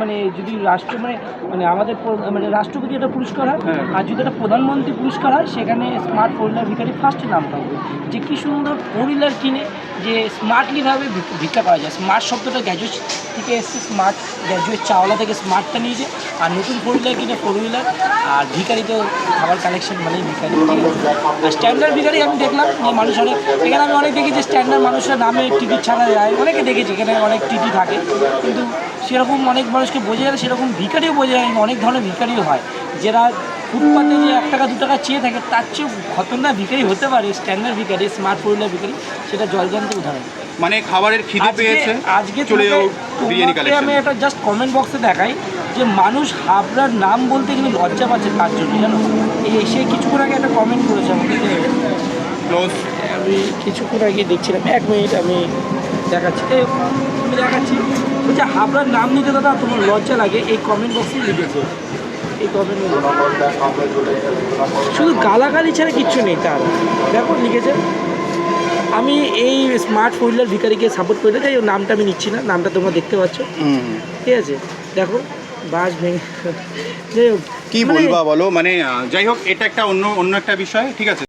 মানে যদি রাষ্ট্র মানে মানে আমাদের মানে রাষ্ট্রপতি একটা পুরস্কার হয় হ্যাঁ। আর যদি একটা প্রধানমন্ত্রী পুরস্কার হয় সেখানে স্মার্ট ফোল্ডার ভিকারি ফার্স্ট নাম পাবে যে কি সুন্দর ফোর হুইলার কিনে যে স্মার্টলিভাবে ভিক- ভিক্ষা করা যায়। স্মার্ট শব্দটা গ্র্যাজুয়েট থেকে এসছে স্মার্ট গ্র্যাজুয়েট চাওলা থেকে স্মার্টটা নিয়েছে, আর নতুন ফোর হুইলার কিনে ফোর হুইলার আর ভিকারি তো খাবার কালেকশন মানেই ভিকারি আর স্ট্যান্ডার্ড ভিকারি আমি দেখলাম, যে মানুষ অনেক, এখানে আমি অনেক দেখেছি স্ট্যান্ডার্ড মানুষের নামে টিকিট ছাড়া যায়। অনেকে দেখেছি, এখানে অনেক টিটি থাকে। কিন্তু সেরকম অনেক মানুষকে বোঝা যায় সেরকম ভিকারিও বোঝা যায় অনেক ধরনের ভিকারিও হয়, যারা ফুটপাতে যে এক টাকা দু টাকা চেয়ে থাকে তার চেয়ে খতরনাক ভিকারি হতে পারে স্ট্যান্ডার্ড ভিকারি স্মার্ট ফোনের ভিকারি সেটা জলজান্ত উদাহরণ। মানে খাবারের খিদে পেয়েছে আজকে চলে যাও বিরিয়ানি কালেকশন আমি একটা জাস্ট কমেন্ট বক্সে দেখাই যে মানুষ হাবড়ার নাম বলতে কিন্তু লজ্জা পাচ্ছে তার জন্য জানো? এই এসে কিছুক্ষণ আগে একটা কমেন্ট করেছে আমাকে ক্লোজ আমি কিছুক্ষণ আগে দেখছিলাম এক মিনিট আমি দেখাচ্ছি আমি দেখাচ্ছি। বলছে হাবড়ার নাম নিতে দাদা তোমার লজ্জা লাগে। এই কমেন্ট বক্সে লিখেছে। শুধু গালাগালি ছাড়া কিচ্ছু নেই তার। দেখো লিখেছে আমি এই স্মার্ট হুইলার ভিকারিকে সাপোর্ট করে যাই ওর নামটা আমি নিচ্ছি না নামটা তোমরা দেখতে পাচ্ছ। ঠিক আছে? দেখো বাস ভেঙে যাই হোক কি মানে- বলবা বলো? মানে যাই হোক এটা একটা অন্য অন্য একটা বিষয় ঠিক আছে?